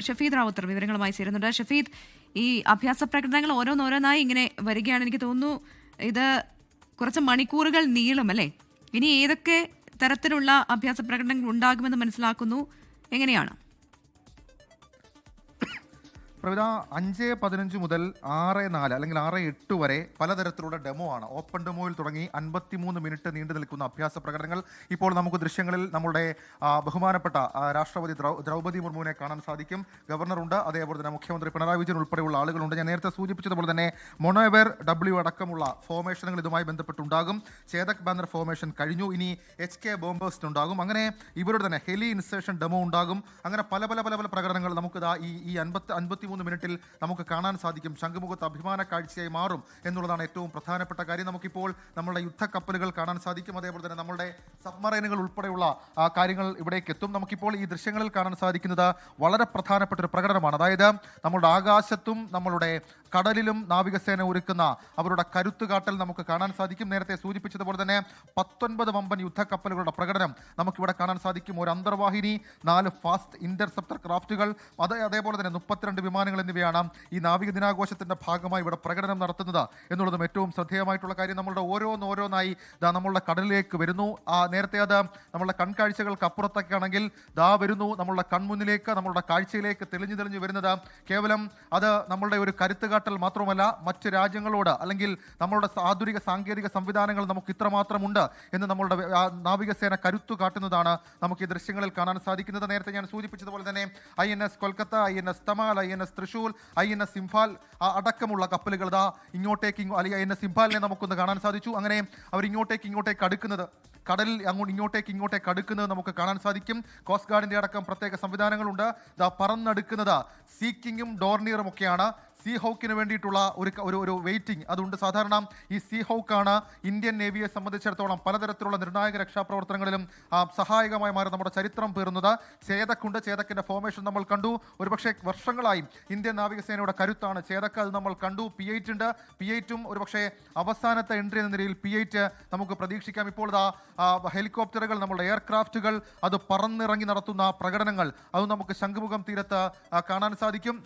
ഷഫീദ് റാവുത്തർ വിവരങ്ങളുമായി ചേരുന്നുണ്ട്. ഷഫീദ് ഈ അഭ്യാസ പ്രകടനങ്ങൾ ഓരോന്നോരോന്നായി ഇങ്ങനെ വരികയാണ്. എനിക്ക് തോന്നുന്നു ഇത് കുറച്ച് മണിക്കൂറുകൾ നീളും അല്ലേ? ഇനി ഏതൊക്കെ തരത്തിലുള്ള അഭ്യാസ പ്രകടനങ്ങൾ ഉണ്ടാകുമെന്ന് മനസ്സിലാക്കുന്നു? എങ്ങനെയാണ്? പ്രവിധ അഞ്ച് പതിനഞ്ച് മുതൽ ആറ് നാല് അല്ലെങ്കിൽ ആറ് എട്ട് വരെ പലതരത്തിലുള്ള ഡെമോ ആണ്. ഓപ്പൺ ഡെമോയിൽ തുടങ്ങി അൻപത്തിമൂന്ന് മിനിറ്റ് നീണ്ടു നിൽക്കുന്ന അഭ്യാസ പ്രകടനങ്ങൾ. ഇപ്പോൾ നമുക്ക് ദൃശ്യങ്ങളിൽ നമ്മുടെ ബഹുമാനപ്പെട്ട രാഷ്ട്രപതി ദ്രൗ- ദ്രൗപദി മുർമുവിനെ കാണാൻ സാധിക്കും. ഗവർണറുണ്ട് അതേപോലെ തന്നെ മുഖ്യമന്ത്രി പിണറായി വിജയൻ ഉൾപ്പെടെയുള്ള ആളുകളുണ്ട്. ഞാൻ നേരത്തെ സൂചിപ്പിച്ചതുപോലെ തന്നെ മൊണോവെർ ഡബ്ല്യു അടക്കമുള്ള ഫോർമേഷനുകൾ ഇതുമായി ബന്ധപ്പെട്ടുണ്ടാകും. ചേതക് ബാനർ ഫോർമേഷൻ കഴിഞ്ഞു. ഇനി എച്ച് കെ ബോംബേഴ്സ്റ്റ് ഉണ്ടാകും. അങ്ങനെ ഇവരുടെ തന്നെ ഹെലി ഇൻസേഷൻ ഡെമോ ഉണ്ടാകും. അങ്ങനെ പല പല പല പല പ്രകടനങ്ങൾ നമുക്ക് ഇതാ ഈ ഈ അൻപത്തി അൻപത്തിമൂന്ന് മിനിറ്റിൽ നമുക്ക് കാണാൻ സാധിക്കും. ശംഖുമുഖത്ത് അഭിമാന കാഴ്ചയായി മാറും എന്നുള്ളതാണ് ഏറ്റവും പ്രധാനപ്പെട്ട കാര്യം. നമുക്കിപ്പോൾ യുദ്ധ യുദ്ധക്കപ്പലുകൾ കാണാൻ സാധിക്കും. അതേപോലെ തന്നെ നമ്മുടെ സബ്മറൈനുകൾ ഉൾപ്പെടെയുള്ള കാര്യങ്ങൾ ഇവിടേക്ക് എത്തും. നമുക്കിപ്പോൾ ഈ ദൃശ്യങ്ങളിൽ കാണാൻ സാധിക്കുന്നത് വളരെ പ്രധാനപ്പെട്ട ഒരു പ്രകടനമാണ്. അതായത് നമ്മുടെ ആകാശത്തും നമ്മളുടെ കടലിലും നാവികസേന ഒരുക്കുന്ന അവരുടെ കരുത്തുകാട്ടൽ നമുക്ക് കാണാൻ സാധിക്കും. നേരത്തെ സൂചിപ്പിച്ചതുപോലെ തന്നെ പത്തൊൻപത് വമ്പൻ യുദ്ധക്കപ്പലുകളുടെ പ്രകടനം നമുക്കിവിടെ കാണാൻ സാധിക്കും. ഒരു അന്തർവാഹിനി നാല് ഫാസ്റ്റ് ഇന്റർസെപ്റ്റർ ക്രാഫ്റ്റുകൾ അത് അതേപോലെ തന്നെ മുപ്പത്തിരണ്ട് വിമാനങ്ങൾ എന്നിവയാണ് ഈ നാവിക ദിനാഘോഷത്തിന്റെ ഭാഗമായി ഇവിടെ പ്രകടനം നടത്തുന്നത് എന്നുള്ളതും ഏറ്റവും ശ്രദ്ധേയമായിട്ടുള്ള കാര്യം. നമ്മളുടെ ഓരോന്നോരോന്നായി ദാ നമ്മളുടെ കടലിലേക്ക് വരുന്നു. ആ നേരത്തെ അത് നമ്മളുടെ കൺകാഴ്ചകൾക്ക് അപ്പുറത്തൊക്കെ ആണെങ്കിൽ ദാ വരുന്നു. നമ്മളുടെ കൺമുന്നിലേക്ക് നമ്മളുടെ കാഴ്ചയിലേക്ക് തെളിഞ്ഞു തെളിഞ്ഞു വരുന്നത് കേവലം അത് നമ്മളുടെ ഒരു കരുത്തുകാട്ടൽ മാത്രമല്ല മറ്റ് രാജ്യങ്ങളോട് അല്ലെങ്കിൽ നമ്മളുടെ ആധുനിക സാങ്കേതിക സംവിധാനങ്ങൾ നമുക്ക് ഇത്രമാത്രമുണ്ട് എന്ന് നമ്മളുടെ നാവികസേന കരുത്തു കാട്ടുന്നതാണ് നമുക്ക് ഈ ദൃശ്യങ്ങളിൽ കാണാൻ സാധിക്കുന്നത്. നേരത്തെ ഞാൻ സൂചിപ്പിച്ചതുപോലെ തന്നെ I N S Kolkata I N S Tamal I N S Thrissur I N S Imphal ആ, അടക്കമുള്ള കപ്പലുകൾ ദാ ഇങ്ങോട്ടേക്ക് ഇങ്ങോ- അല്ലെങ്കിൽ ഐ എൻ എസ് ഇംഫാലിനെ നമുക്കൊന്ന് കാണാൻ സാധിച്ചു. അങ്ങനെ അവർ ഇങ്ങോട്ടേക്ക് ഇങ്ങോട്ടേക്ക് അടുക്കുന്നത് കടലിൽ അങ്ങോട്ട് ഇങ്ങോട്ടേക്ക് ഇങ്ങോട്ടേക്ക് അടുക്കുന്നത് നമുക്ക് കാണാൻ സാധിക്കും. കോസ്റ്റ് ഗാർഡിന്റെ അടക്കം പ്രത്യേക സംവിധാനങ്ങളുണ്ട്. ദാ പറന്നടുക്കുന്നത് സീക്കിങ്ങും ഡോർണിയറും ഒക്കെയാണ് സീ ഹൗക്കിന് വേണ്ടിയിട്ടുള്ള ഒരു ഒരു ഒരു വെയിറ്റിംഗ് അതുകൊണ്ട് സാധാരണ ഈ സീ ഹൗക്കാണ് ഇന്ത്യൻ നേവിയെ സംബന്ധിച്ചിടത്തോളം പലതരത്തിലുള്ള നിർണായക രക്ഷാപ്രവർത്തനങ്ങളിലും സഹായകമായി മാറി നമ്മുടെ ചരിത്രം പേറുന്നത്. ചേതക്കുണ്ട് ചേതക്കിന്റെ ഫോർമേഷൻ നമ്മൾ കണ്ടു. ഒരുപക്ഷെ വർഷങ്ങളായി ഇന്ത്യൻ നാവികസേനയുടെ കരുത്താണ്. ചേതക്ക് അത് നമ്മൾ കണ്ടു. പി എയ്റ്റ് ഉണ്ട്. പി എയ്റ്റും ഒരുപക്ഷെ അവസാനത്തെ എൻട്രി എന്ന നിലയിൽ പി എയ്റ്റ് നമുക്ക് പ്രതീക്ഷിക്കാം. ഇപ്പോൾ ഇതാ ഹെലികോപ്റ്ററുകൾ നമ്മുടെ എയർക്രാഫ്റ്റുകൾ അത് പറന്നിറങ്ങി നടത്തുന്ന പ്രകടനങ്ങൾ അത് നമുക്ക് ശംഖുമുഖം തീരത്ത് കാണാൻ സാധിക്കും.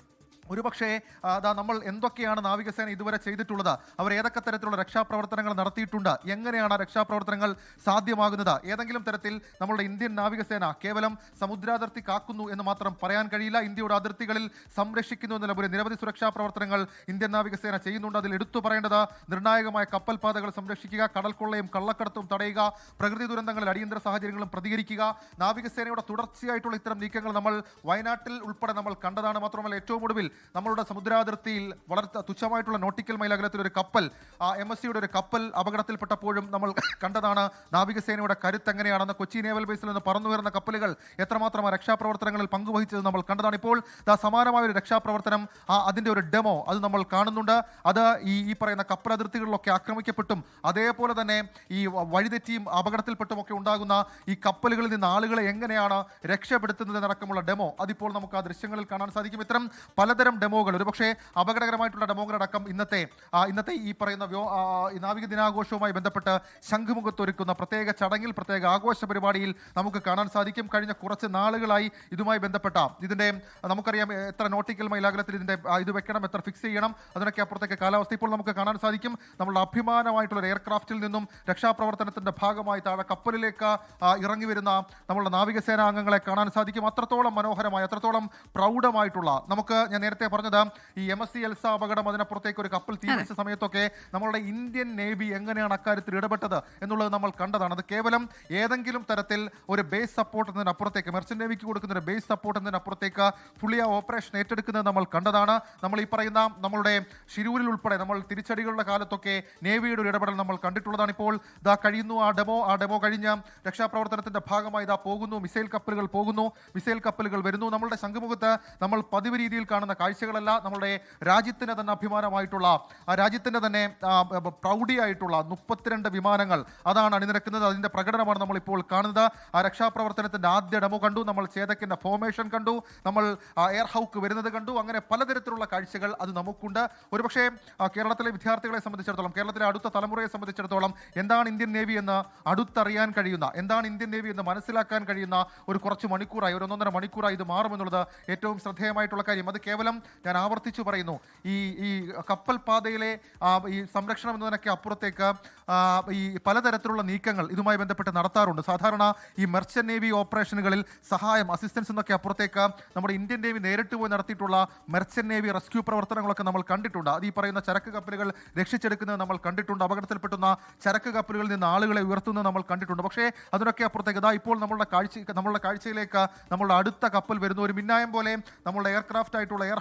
ഒരുപക്ഷേ അതാ നമ്മൾ എന്തൊക്കെയാണ് നാവികസേന ഇതുവരെ ചെയ്തിട്ടുള്ളത്? അവർ ഏതൊക്കെ തരത്തിലുള്ള രക്ഷാപ്രവർത്തനങ്ങൾ നടത്തിയിട്ടുണ്ട്? എങ്ങനെയാണ് ആ രക്ഷാപ്രവർത്തനങ്ങൾ സാധ്യമാകുന്നത്? ഏതെങ്കിലും തരത്തിൽ നമ്മളുടെ ഇന്ത്യൻ നാവികസേന കേവലം സമുദ്രാതിർത്തി കാക്കുന്നു എന്ന് മാത്രം പറയാൻ കഴിയില്ല. ഇന്ത്യയുടെ അതിർത്തികളിൽ സംരക്ഷിക്കുന്നു എന്നുള്ള പോലെ നിരവധി സുരക്ഷാ പ്രവർത്തനങ്ങൾ ഇന്ത്യൻ നാവികസേന ചെയ്യുന്നുണ്ട്. അതിൽ എടുത്തു പറയേണ്ടത് നിർണായകമായ കപ്പൽ പാതകൾ സംരക്ഷിക്കുക കടൽക്കൊള്ളയും കള്ളക്കടത്തും തടയുക പ്രകൃതി ദുരന്തങ്ങളിൽ അടിയന്തര സാഹചര്യങ്ങളും പ്രതികരിക്കുക. നാവികസേനയുടെ തുടർച്ചയായിട്ടുള്ള ഇത്തരം നീക്കങ്ങൾ നമ്മൾ വയനാട്ടിൽ ഉൾപ്പെടെ നമ്മൾ കണ്ടതാണ്. മാത്രമല്ല ഏറ്റവും ഒടുവിൽ നമ്മളുടെ സമുദ്രാതിർത്തിയിൽ വളർത്ത തുച്ഛമായിട്ടുള്ള നോട്ടിക്കൽ മൈൽ അകലത്തിൽ ഒരു കപ്പൽ ആ എം എസ് സിയുടെ ഒരു കപ്പൽ അപകടത്തിൽപ്പെട്ടപ്പോഴും നമ്മൾ കണ്ടതാണ് നാവികസേനയുടെ കരുത്ത് എങ്ങനെയാണെന്ന് കൊച്ചി നേവൽ ബേസിൽ നിന്ന് പറന്നുയർന്ന കപ്പലുകൾ എത്രമാത്രം രക്ഷാപ്രവർത്തനങ്ങളിൽ പങ്കുവഹിച്ചത് നമ്മൾ കണ്ടതാണ്. ഇപ്പോൾ ദാ സമാനമായ ഒരു രക്ഷാപ്രവർത്തനം ആ അതിന്റെ ഒരു ഡെമോ അത് നമ്മൾ കാണുന്നുണ്ട്. അത് ഈ ഈ പറയുന്ന കപ്പൽ അതിർത്തികളിലൊക്കെ ആക്രമിക്കപ്പെട്ടും അതേപോലെ തന്നെ ഈ വഴിതെറ്റിയും അപകടത്തിൽപ്പെട്ടും ഒക്കെ ഉണ്ടാകുന്ന ഈ കപ്പലുകളിൽ നിന്ന് ആളുകളെ എങ്ങനെയാണ് രക്ഷപ്പെടുത്തുന്നതിനടക്കമുള്ള ഡെമോ അതിപ്പോൾ നമുക്ക് ആ ദൃശ്യങ്ങളിൽ കാണാൻ സാധിക്കും. ഇത്തരം പലതരം ഡെമോകൾ ഒരുപക്ഷെ അപകടകരമായിട്ടുള്ള ഡെമോകളടക്കം ഇന്നത്തെ ഇന്നത്തെ ഈ പറയുന്ന നാവിക ദിനാഘോഷവുമായി ബന്ധപ്പെട്ട് ശംഖുമുഖത്ത് ഒരുക്കുന്ന പ്രത്യേക ചടങ്ങിൽ പ്രത്യേക ആഘോഷ പരിപാടിയിൽ നമുക്ക് കാണാൻ സാധിക്കും. കഴിഞ്ഞ കുറച്ച് നാളുകളായി ഇതുമായി ബന്ധപ്പെട്ട ഇതിന്റെ നമുക്കറിയാം എത്ര നോട്ടിക്കൽ മൈലാകലത്തിൽ ഇതിന്റെ ആ, ഇത് വെക്കണം എത്ര ഫിക്സ് ചെയ്യണം അതിനൊക്കെ അപ്പുറത്തേക്ക് കാലാവസ്ഥ ഇപ്പോൾ നമുക്ക് കാണാൻ സാധിക്കും. നമ്മളുടെ അഭിമാനമായിട്ടുള്ള എയർക്രാഫ്റ്റിൽ നിന്നും രക്ഷാപ്രവർത്തനത്തിന്റെ ഭാഗമായി താഴെ കപ്പലിലേക്ക് ഇറങ്ങി വരുന്ന നമ്മളുടെ നാവികസേനാ അംഗങ്ങളെ കാണാൻ സാധിക്കും. അത്രത്തോളം മനോഹരമായി അത്രത്തോളം പ്രൗഢമായിട്ടുള്ള നമുക്ക് ഞാൻ നേരത്തെ പറഞ്ഞത് ഈ എം എസ് സി എൽസ അപകടം അതിനപ്പുറത്തേക്ക് ഒരു കപ്പൽ തീപിടിച്ച സമയത്തൊക്കെ നമ്മളുടെ ഇന്ത്യൻ നേവി എങ്ങനെയാണ് അക്കാര്യത്തിൽ ഇടപെട്ടത് എന്നുള്ളത് നമ്മൾ കണ്ടതാണ്. അത് കേവലം ഏതെങ്കിലും തരത്തിൽ ഒരു ബേസ് സപ്പോർട്ട് എന്നതിനപ്പുറത്തേക്ക് മെർച്ചൻ നേവിക്ക് കൊടുക്കുന്ന ഒരു ബേസ് സപ്പോർട്ട് എന്നതിനപ്പുറത്തേക്ക് ഫുള്ളി ആ ഓപ്പറേഷൻ ഏറ്റെടുക്കുന്നത് നമ്മൾ കണ്ടതാണ്. നമ്മൾ ഈ പറയുന്ന നമ്മളുടെ ശിരൂരിൽ ഉൾപ്പെടെ നമ്മൾ തിരിച്ചടികളുടെ കാലത്തൊക്കെ നേവിയുടെ ഒരു ഇടപെടൽ നമ്മൾ കണ്ടിട്ടുള്ളതാണ് ഇപ്പോൾ. ഇതാ കഴിയുന്നു ആ ഡെമോ ആ ഡെമോ കഴിഞ്ഞ രക്ഷാപ്രവർത്തനത്തിന്റെ ഭാഗമായി ഇതാ പോകുന്നു മിസൈൽ കപ്പലുകൾ പോകുന്നു മിസൈൽ കപ്പലുകൾ വരുന്നു. നമ്മളുടെ ശംഖുമുഖത്ത് നമ്മൾ പതിവ് രീതിയിൽ കാണുന്ന കാഴ്ചകളല്ല നമ്മുടെ രാജ്യത്തിന്റെ തന്നെ അഭിമാനമായിട്ടുള്ള ആ രാജ്യത്തിന്റെ തന്നെ പ്രൗഢിയായിട്ടുള്ള മുപ്പത്തിരണ്ട് വിമാനങ്ങൾ അതാണ് അണിനിരക്കുന്നത്. അതിന്റെ പ്രകടനമാണ് നമ്മളിപ്പോൾ കാണുന്നത്. ആ രക്ഷാപ്രവർത്തനത്തിന്റെ ആദ്യ ഡെമോ കണ്ടു. നമ്മൾ ചേതക്കിന്റെ ഫോർമേഷൻ കണ്ടു. നമ്മൾ എയർ ഹൗക്ക് വരുന്നത് കണ്ടു. അങ്ങനെ പലതരത്തിലുള്ള കാഴ്ചകൾ അത് നമുക്കുണ്ട്. ഒരുപക്ഷേ കേരളത്തിലെ വിദ്യാർത്ഥികളെ സംബന്ധിച്ചിടത്തോളം കേരളത്തിലെ അടുത്ത തലമുറയെ സംബന്ധിച്ചിടത്തോളം എന്താണ് ഇന്ത്യൻ നേവി എന്ന് അടുത്തറിയാൻ കഴിയുന്ന എന്താണ് ഇന്ത്യൻ നേവി എന്ന് മനസ്സിലാക്കാൻ കഴിയുന്ന ഒരു കുറച്ച് മണിക്കൂറായി ഒരു ഒന്നൊന്നര മണിക്കൂറായി ഇത് മാറുമെന്നുള്ളത് ഏറ്റവും ശ്രദ്ധേയമായിട്ടുള്ള കാര്യം. അത് കേവലം ഞാൻ ആവർത്തിച്ചു പറയുന്നു. ഈ ഈ കപ്പൽ പാതയിലെ ഈ സംരക്ഷണം എന്നതിനൊക്കെ അപ്പുറത്തേക്ക് ഈ പലതരത്തിലുള്ള നീക്കങ്ങൾ ഇതുമായി ബന്ധപ്പെട്ട് നടത്താറുണ്ട്. സാധാരണ ഈ മെർച്ചന്റ് നേവി ഓപ്പറേഷനുകളിൽ സഹായം അസിസ്റ്റൻസ് എന്നൊക്കെ അപ്പുറത്തേക്ക് നമ്മുടെ ഇന്ത്യൻ നേവി നേരിട്ട് പോയി നടത്തിയിട്ടുള്ള മെർച്ചന്റ് നേവി റെസ്ക്യൂ പ്രവർത്തനങ്ങളൊക്കെ നമ്മൾ കണ്ടിട്ടുണ്ട്. അത് ഈ പറയുന്ന ചരക്ക് കപ്പലുകൾ രക്ഷിച്ചെടുക്കുന്നത് നമ്മൾ കണ്ടിട്ടുണ്ട്. അപകടത്തിൽപ്പെട്ടുന്ന ചരക്ക് കപ്പലുകളിൽ നിന്ന് ആളുകളെ ഉയർത്തുന്നത് നമ്മൾ കണ്ടിട്ടുണ്ട്. പക്ഷേ അതിനൊക്കെ അപ്പുറത്തേക്ക് ഇതാ ഇപ്പോൾ നമ്മളുടെ കാഴ്ച നമ്മളുടെ കാഴ്ചയിലേക്ക് നമ്മളുടെ അടുത്ത കപ്പൽ വരുന്ന ഒരു മിന്നായം പോലെ നമ്മളുടെ എയർക്രാഫ്റ്റ് ആയിട്ടുള്ള എയർ